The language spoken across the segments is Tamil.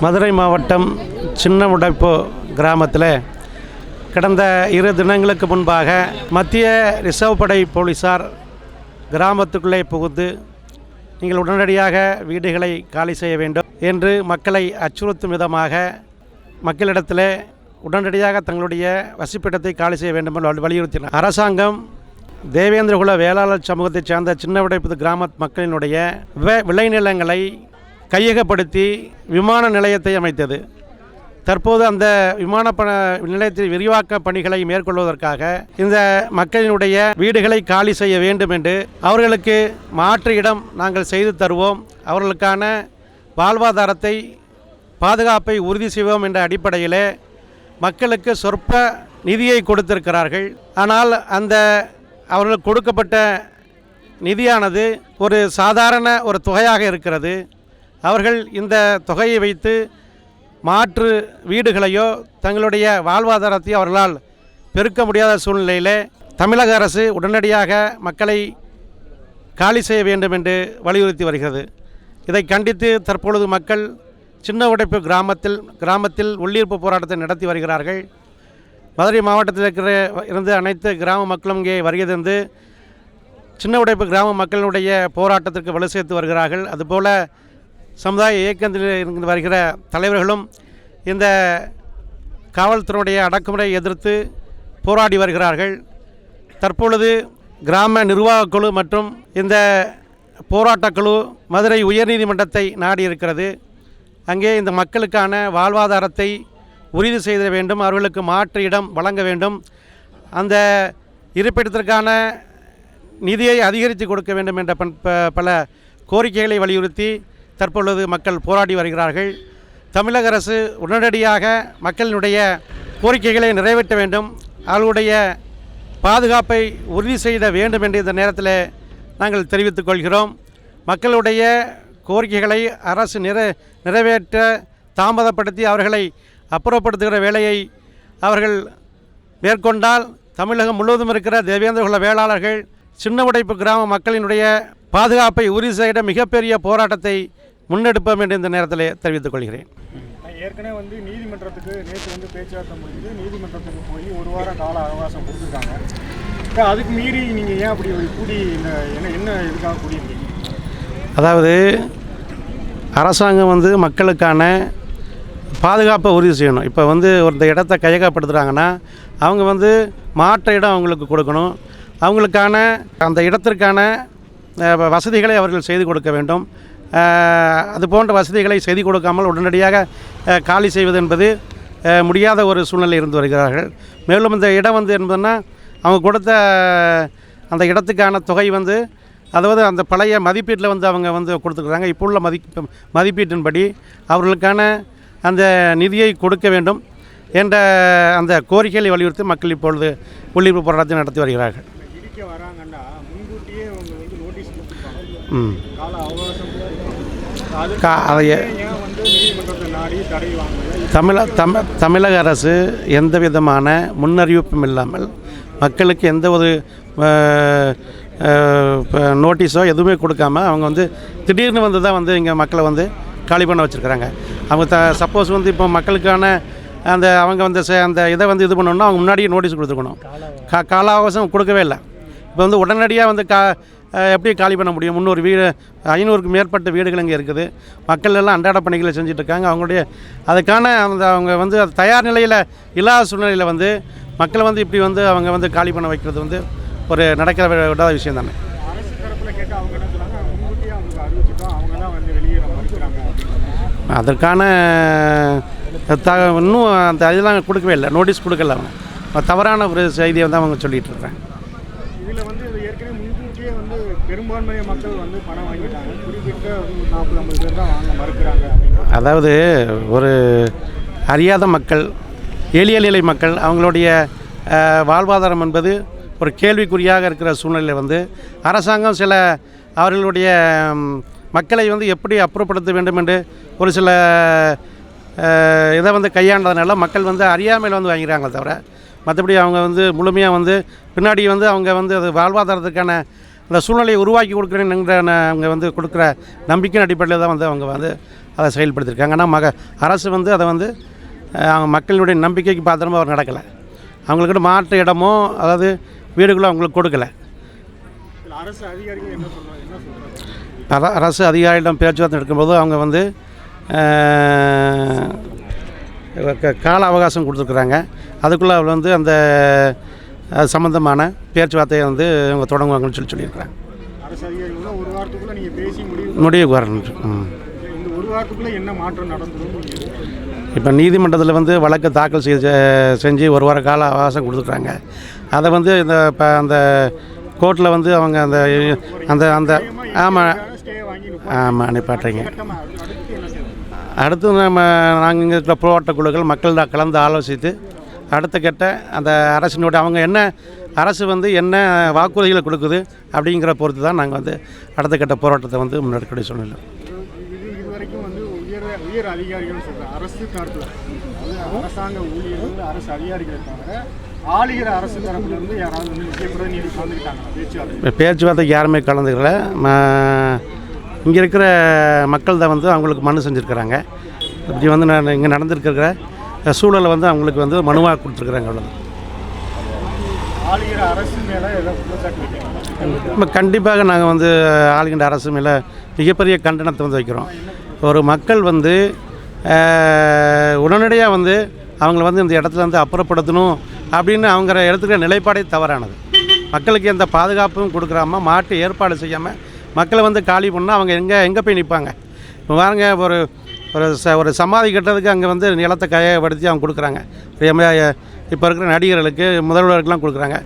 மதுரை மாவட்டம் சின்ன உடைப்பு கிராமத்தில் கடந்த இரு தினங்களுக்கு முன்பாக மத்திய ரிசர்வ் படை போலீசார் கிராமத்துக்குள்ளே புகுந்து நீங்கள் உடனடியாக வீடுகளை காலி செய்ய வேண்டும் என்று மக்களை அச்சுறுத்தும் விதமாக மக்களிடத்தில் உடனடியாக தங்களுடைய வசிப்பிடத்தை காலி செய்ய வேண்டும் என்று வலி- வலியுறுத்தினார். அரசாங்கம் தேவேந்திரகுல வேளாளர் சமூகத்தைச் சேர்ந்த சின்ன உடைப்பு கிராம மக்களினுடைய விளைநிலங்களை கையகப்படுத்தி விமான நிலையத்தை அமைத்தது. தற்போது அந்த விமான பண நிலையத்தில் விரிவாக்க பணிகளை மேற்கொள்வதற்காக இந்த மக்களினுடைய வீடுகளை காலி செய்ய வேண்டும் என்று அவர்களுக்கு மாற்று இடம் நாங்கள் செய்து தருவோம். அவர்களுக்கான வாழ்வாதாரத்தை பாதுகாப்பை உறுதி செய்வோம் என்ற அடிப்படையிலே மக்களுக்கு சொற்ப நிதியை கொடுத்திருக்கிறார்கள். ஆனால் அந்த அவர்களுக்கு கொடுக்கப்பட்ட நிதியானது ஒரு சாதாரண ஒரு தொகையாக இருக்கிறது. அவர்கள் இந்த தொகையை வைத்து மாற்று வீடுகளையோ தங்களுடைய வாழ்வாதாரத்தையோ அவர்களால் பெருக்க முடியாத சூழ்நிலையில் தமிழக அரசு உடனடியாக மக்களை காலி செய்ய வேண்டும் என்று வலியுறுத்தி வருகிறது. இதை கண்டித்து தற்பொழுது மக்கள் சின்ன உடைப்பு கிராமத்தில் கிராமத்தில் உள்ளீர்ப்பு போராட்டத்தை நடத்தி வருகிறார்கள். மதுரை மாவட்டத்தில் இருக்கிற இருந்து அனைத்து கிராம மக்களும் இங்கே வருகிறது சின்ன உடைப்பு கிராம மக்களுடைய போராட்டத்திற்கு வலு சேர்த்து வருகிறார்கள். அதுபோல் சமுதாய இயக்கத்தில் இருந்து வருகிற தலைவர்களும் இந்த காவல்துறையுடைய அடக்குமுறையை எதிர்த்து போராடி வருகிறார்கள். தற்பொழுது கிராம நிர்வாகக் குழு மற்றும் இந்த போராட்டக் குழு மதுரை உயர்நீதிமன்றத்தை நாடி இருக்கிறது அங்கே இந்த மக்களுக்கான வாழ்வாதாரத்தை உறுதி செய்த வேண்டும் அவர்களுக்கு மாற்று இடம் வழங்க வேண்டும். அந்த இருப்பிடத்திற்கான நிதியை அதிகரித்து கொடுக்க வேண்டும் என்ற பன்- ப- பல கோரிக்கைகளை வலியுறுத்தி தற்பொழுது மக்கள் போராடி வருகிறார்கள். தமிழக அரசு உடனடியாக மக்களினுடைய கோரிக்கைகளை நிறைவேற்ற வேண்டும். அவர்களுடைய பாதுகாப்பை உறுதி செய்த வேண்டும் என்று இந்த நேரத்தில் நாங்கள் தெரிவித்துக் கொள்கிறோம். மக்களுடைய கோரிக்கைகளை அரசு நிறை நிறைவேற்ற தாமதப்படுத்தி அவர்களை அப்புறப்படுத்துகிற வேலையை அவர்கள் மேற்கொண்டால் தமிழகம் முழுவதும் இருக்கிற தேவேந்திரகுல வேளாளர்கள் சின்ன உடைப்பு கிராம மக்களினுடைய பாதுகாப்பை உறுதி செய்த மிகப்பெரிய போராட்டத்தை முன்னெடுப்போம் என்று இந்த நேரத்தில் தெரிவித்துக் கொள்கிறேன். ஏற்கனவே வந்து நீதிமன்றத்துக்கு நேற்று வந்து பேச்சுவார்த்தை முடிஞ்சு நீதிமன்றத்துக்கு போய் ஒரு வாரம் கால அவகாசம் கொடுத்துருக்காங்க. அதுக்கு மீறி நீங்கள் ஏன் அப்படி கூடி இந்த என்ன என்ன இதுக்காக கூடியிருக்கீங்க? அதாவது அரசாங்கம் வந்து மக்களுக்கான பாதுகாப்பை உறுதி செய்யணும். இப்போ வந்து ஒரு இடத்த கையகப்படுத்துகிறாங்கன்னா அவங்க வந்து மாற்ற இடம் அவங்களுக்கு கொடுக்கணும். அவங்களுக்கான அந்த இடத்திற்கான வசதிகளை அவர்கள் செய்து கொடுக்க வேண்டும். அது போன்ற வசதிகளை செய்து கொடுக்காமல் உடனடியாக காலி செய்வது என்பது முடியாத ஒரு சூழ்நிலை இருந்து வருகிறார்கள். மேலும் இந்த இடம் வந்து என்பதுன்னா அவங்க கொடுத்த அந்த இடத்துக்கான தொகை வந்து அதாவது அந்த பழைய மதிப்பீட்டில் வந்து அவங்க வந்து கொடுத்துருக்குறாங்க. இப்போ உள்ள மதிப்பு மதிப்பீட்டின்படி அவர்களுக்கான அந்த நிதியை கொடுக்க வேண்டும் என்ற அந்த கோரிக்கைகளை வலியுறுத்தி மக்கள் இப்பொழுது உள்ளிருப்பு போராட்டத்தை நடத்தி வருகிறார்கள். ம் கால அவகாசம் கொடுத்திருக்காங்க. அது கா அதை வந்து தமிழ தமிழ் தமிழக அரசு எந்த விதமான முன்னறிவிப்பும் இல்லாமல் மக்களுக்கு எந்த ஒரு நோட்டீஸோ எதுவுமே கொடுக்காம அவங்க வந்து திடீர்னு வந்து தான் வந்து இங்கே மக்களை வந்து காலி பண்ண வச்சுருக்குறாங்க. அவங்க த சப்போஸ் வந்து இப்போ மக்களுக்கான அந்த அவங்க வந்து சே அந்த இதை வந்து இது பண்ணணும்னா அவங்க முன்னாடியே நோட்டீஸ் கொடுத்துருக்கணும். கா கால அவகாசம் கொடுக்கவே இல்லை. இப்போ வந்து உடனடியாக வந்து கா எப்படி காலி பண்ண முடியும். முந்நூறு வீடு ஐநூறுக்கு மேற்பட்ட வீடுகள் இங்கே இருக்குது. மக்கள் எல்லாம் அன்றாட பணிகளை செஞ்சிட்ருக்காங்க அவங்களுடைய அதுக்கான அந்த அவங்க வந்து அது தயார் நிலையில் இல்லாத சூழ்நிலையில் வந்து மக்களை வந்து இப்படி வந்து அவங்க வந்து காலி பண்ண வைக்கிறது வந்து ஒரு நடக்கிற விடாத விஷயம் தானே. அவங்க அவங்க தான் வந்து அதற்கான த இன்னும் அந்த இதெல்லாம் கொடுக்கவே இல்லை. நோட்டீஸ் கொடுக்கல அவங்க. தவறான ஒரு செய்தியை வந்து அவங்க சொல்லிகிட்டு இருக்கிறேன் இதில் வந்து இது ஏற்கனவே முன்கூட்டியே வந்து பெரும்பான்மைய மக்கள் வந்து பணம் வாங்கிட்டாங்க. குறிப்பிட்ட நாற்பது ஐம்பது பேர் தான் வாங்க மறுக்கிறாங்க அதாவது ஒரு அறியாத மக்கள் எளிய நிலை மக்கள் அவங்களுடைய வாழ்வாதாரம் என்பது ஒரு கேள்விக்குறியாக இருக்கிற சூழ்நிலை வந்து அரசாங்கம் சில அவர்களுடைய மக்களை வந்து எப்படி அப்புறப்படுத்த வேண்டும் என்று ஒரு சில இதை வந்து கையாண்டதுனால மக்கள் வந்து அறியாமையில் வந்து வாங்கிறாங்களே தவிர மற்றபடி அவங்க வந்து முழுமையாக வந்து பின்னாடி வந்து அவங்க வந்து அது வாழ்வாதாரத்துக்கான அந்த சூழ்நிலையை உருவாக்கி கொடுக்குறேன் அவங்க வந்து கொடுக்குற நம்பிக்கையின் அடிப்படையில் தான் வந்து அவங்க வந்து அதை செயல்படுத்தியிருக்காங்க. ஆனால் மக அரசு வந்து அதை வந்து அவங்க மக்களுடைய நம்பிக்கைக்கு பாத்திரமா அவர் நடக்கலை. அவங்களுக்கு மாற்று இடமோ அதாவது வீடுகளோ அவங்களுக்கு கொடுக்கல. அரசு அரசு அதிகாரிகளிடம் பேச்சுவார்த்தை எடுக்கும்போது அவங்க வந்து கால அவகாசம் கொடுத்துருக்குறாங்க. அதுக்குள்ளே அவர் வந்து அந்த அது சம்மந்தமான பேச்சுவார்த்தையை வந்து அவங்க தொடங்குவாங்கன்னு சொல்லி சொல்லியிருக்கிறாங்க. முடிவுக்கு வரணும்? இப்போ நீதிமன்றத்தில் வந்து வழக்கு தாக்கல் செய்து செஞ்சு ஒரு வார கால அவகாசம் கொடுத்துருக்குறாங்க அதை வந்து இந்த இப்போ அந்த கோர்ட்டில் வந்து அவங்க அந்த அந்த அந்த ஆமாம் ஆமாம் நிப்பாட்டுறீங்க. அடுத்து நம்ம நாங்கள் இங்கே இருக்கிற போராட்ட குழுக்கள் மக்கள்கிட்ட கலந்து ஆலோசித்து அடுத்த கட்ட அந்த அரசினுடைய அவங்க என்ன அரசு வந்து என்ன வாக்குறுதிகளை கொடுக்குது அப்படிங்கிற பொறுத்து தான் நாங்கள் வந்து அடுத்த கட்ட போராட்டத்தை வந்து முன்னெடுக்கக்கூடிய சூழ்நிலை உயர் அதிகாரிகள் சொல்கிறேன் அரசு தரப்பில் அதாவது அரசாங்க ஊழியர்கள் அரசு அதிகாரிகளை தவிர ஆளுகிற அரசு தரப்புல இருந்து யாராவது வந்து முக்கிய பிரதிநிதி கலந்துக்கிட்டாங்க பேச்சுவார்த்தை பேச்சுவார்த்தைக்கு யாருமே கலந்துக்கல. இங்கே இருக்கிற மக்கள் தான் வந்து அவங்களுக்கு மனு செஞ்சுருக்கிறாங்க. இப்படி வந்து நான் இங்கே நடந்திருக்கிற சூழலை வந்து அவங்களுக்கு வந்து மனுவாக கொடுத்துருக்குறாங்க வைக்கிறாங்க நம்ம கண்டிப்பாக நாங்கள் வந்து ஆளுகின்ற அரசு மேலே மிகப்பெரிய கண்டனத்தை வந்து வைக்கிறோம். ஒரு மக்கள் வந்து உடனடியாக வந்து அவங்கள வந்து இந்த இடத்துல வந்து அப்புறப்படுத்தணும் அப்படின்னு அவங்க எடுத்துக்கிற நிலைப்பாடே தவறானது. மக்களுக்கு எந்த பாதுகாப்பும் கொடுக்குறாம மாட்டு ஏற்பாடு செய்யாமல் மக்களை வந்து காலி பண்ணால் அவங்க எங்கே எங்கே போய் நிற்பாங்க இப்போ பாருங்க ஒரு ஒரு ச ஒரு சமாதி கட்டுறதுக்கு அங்கே வந்து நிலத்தை கையப்படுத்தி அவங்க கொடுக்குறாங்க. இப்போ இருக்கிற நடிகர்களுக்கு முதல்வருக்கெல்லாம் கொடுக்குறாங்க.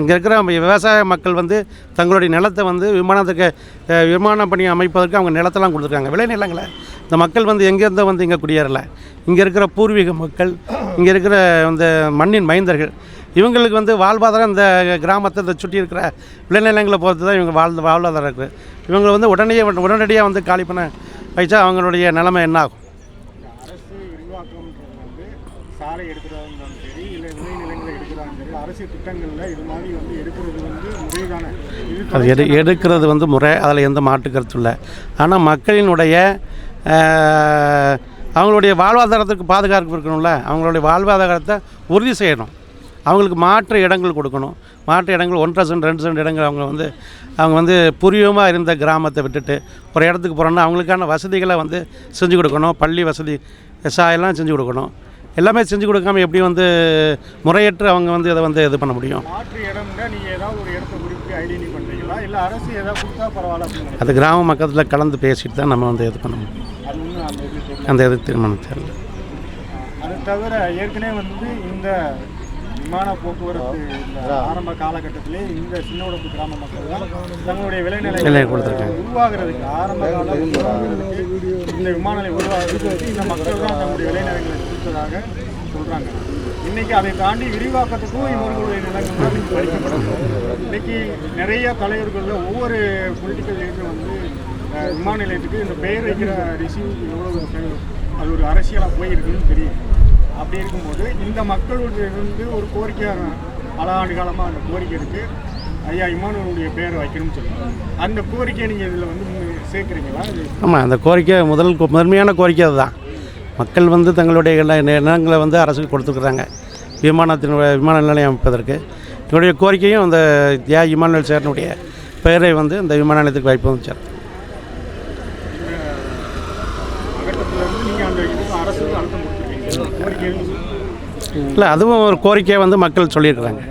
இங்கே இருக்கிற விவசாய மக்கள் வந்து தங்களுடைய நிலத்தை வந்து விமானத்துக்கு விமானம் விமான பணி அமைப்பதற்கு அவங்க நிலத்தெல்லாம் கொடுத்துருக்காங்க. விளைநிலங்களை இந்த மக்கள் வந்து எங்கேருந்தோ வந்து இங்கே குடியேறல. இங்கே இருக்கிற பூர்வீக மக்கள் இங்கே இருக்கிற இந்த மண்ணின் மைந்தர்கள் இவங்களுக்கு வந்து வாழ்வாதாரம் இந்த கிராமத்தை இந்த சுற்றி இருக்கிற விளைநிலங்களை பொறுத்து தான் இவங்க வாழ்ந்த வாழ்வாதாரம் இருக்குது இவங்களை வந்து உடனே உடனடியாக வந்து காலி பண்ண வைச்சா அவங்களுடைய நிலைமை என்ன ஆகும்? அரசு விரிவாக்கம்ன்றது வந்து சாலை எடுக்கிறதா இருந்தாலும் சரி இல்லை விளைநிலங்களை எடுக்கிறதாலும் சரி அரசு திட்டங்களில் இது மாதிரி வந்து எடுக்கிறது வந்து முறைதானே? இது அது எடு எடுக்கிறது வந்து முறை அதில் எந்த மாற்று கருத்து இல்லை. ஆனால் மக்களினுடைய அவங்களுடைய வாழ்வாதாரத்துக்கு பாதுகாப்பு இருக்கணும்ல. அவங்களுடைய வாழ்வாதாரத்தை உறுதி செய்யணும். அவங்களுக்கு மாற்று இடங்கள் கொடுக்கணும். மாற்று இடங்கள் ஒன்றரை சென்ட் ரெண்டு சென்ட் இடங்கள் அவங்க வந்து அவங்க வந்து பூர்வீகமாக இருந்த கிராமத்தை விட்டுட்டு ஒரு இடத்துக்கு போகிறோன்னா அவங்களுக்கான வசதிகளை வந்து செஞ்சு கொடுக்கணும். பள்ளி வசதி எல்லாம் செஞ்சு கொடுக்கணும். எல்லாமே செஞ்சு கொடுக்காம எப்படி வந்து முறையற்று அவங்க வந்து இதை வந்து இது பண்ண முடியும்? அது கிராம மக்கத்தில் கலந்து பேசிட்டு தான் நம்ம வந்து இது பண்ண முடியும். அந்த இது தீர்மானம் தெரியல. அது தவிர ஏற்கனவே வந்து இந்த விமான போக்குவரத்து ஆரம்ப காலகட்டத்திலே இந்த சின்ன உடம்பு கிராம மக்கள் தான் தங்களுடைய விளைநிலை. உருவாகிறதுக்கு ஆரம்ப கால உருவாகிறதுக்கு இந்த விமான நிலையம் உருவாகிறதுக்கு இந்த மக்கள் தான் தங்களுடைய விளைநிலங்களை கொடுத்ததாக சொல்றாங்க. இன்னைக்கு அதை தாண்டி விரிவாக்கத்துக்கும் இவர்களுடைய நிலங்கள் பறிக்கப்படும் இன்னைக்கு நிறைய தலைவர்கள் ஒவ்வொரு பொலிட்டிக்கல் லீடரும் வந்து விமான நிலையத்துக்கு இந்த பெயர் வைக்கிற ரிசீவ் எவ்வளவு செலவு, அது ஒரு அரசியலாக போயிருக்குன்னு தெரியும் அப்படி இருக்கும்போது இந்த மக்களுடைய இருந்து ஒரு கோரிக்கை பல ஆண்டு காலமாக அந்த கோரிக்கை இருக்குது ஐயா இமானுடைய பேர் வைக்கணும்னு சொல்லுவாங்க அந்த கோரிக்கையை நீங்கள் இதில் வந்து சேர்க்குறீங்களா? ஆமாம் அந்த கோரிக்கை முதல் முதன்மையான கோரிக்கை அதுதான். மக்கள் வந்து தங்களுடைய நில- நிலங்களை வந்து அரசுக்கு கொடுத்துருக்குறாங்க. விமானத்தின் விமான நிலையம் அமைப்பதற்கு என்னுடைய கோரிக்கையும் அந்த தியா விமான சேரனுடைய பெயரை வந்து இந்த விமான நிலையத்துக்கு வைப்பதும் சார் அகட்டத்தில் இருந்து நீங்கள் அந்த இதுக்கு அரசு அழுத்தம் கொடுத்துருக்கீங்க கோரிக்கைன்னு இல்லை அதுவும் ஒரு கோரிக்கையை வந்து மக்கள் சொல்லியிருக்கிறாங்க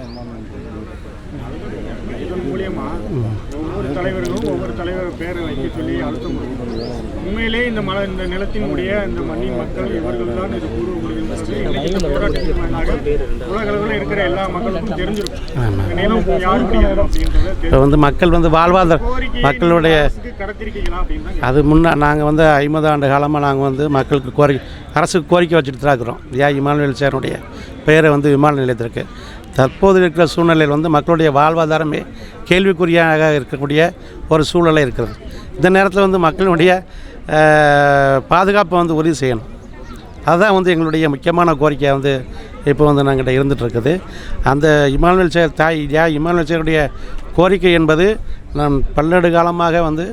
ஒவ்வொரு ஒவ்வொரு தலைவர் சொல்லி உண்மையிலே இந்த மலை இந்த நிலத்தினுடைய இந்த மண்ணின் மக்கள் இவர்கள் தான் இது பூர்வமாக இப்போ வந்து மக்கள் வந்து வாழ்வாதார மக்களுடைய அது முன்னே நாங்கள் வந்து ஐம்பது ஆண்டு காலமாக நாங்கள் வந்து மக்களுக்கு கோரிக்கை அரசுக்கு கோரிக்கை வச்சுட்டு தான் இருக்கிறோம். யா இமானுவேல் சேரனுடைய பெயரை வந்து விமான நிலையத்திற்கு. தற்போது இருக்கிற சூழ்நிலையில் வந்து மக்களுடைய வாழ்வாதாரமே கேள்விக்குறியாக இருக்கக்கூடிய ஒரு சூழ்நிலை இருக்கிறது. இந்த நேரத்தில் வந்து மக்களுடைய பாதுகாப்பை வந்து உறுதி செய்யணும். அதுதான் வந்து எங்களுடைய முக்கியமான கோரிக்கை வந்து இப்போ வந்து நாங்கள்கிட்ட இருந்துகிட்ருக்குது. அந்த இமானுவேல் சேர் தாய் யா இமானுவேல் சேருடைய கோரிக்கை என்பது நம் பல்லடு காலமாக வந்து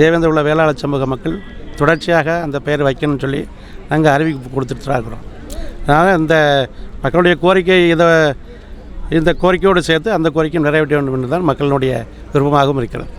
தேவேந்திர உள்ள வேளாளர் சமூக மக்கள் தொடர்ச்சியாக அந்த பெயர் வைக்கணும்னு சொல்லி நாங்கள் அறிவிப்பு கொடுத்துட்டு தான் இருக்கிறோம் அதனால் இந்த மக்களுடைய கோரிக்கை இதை இந்த கோரிக்கையோடு சேர்த்து அந்த கோரிக்கை நிறைவேற்ற வேண்டும் என்று தான் மக்களுடைய விருப்பமாகவும் இருக்கிறது.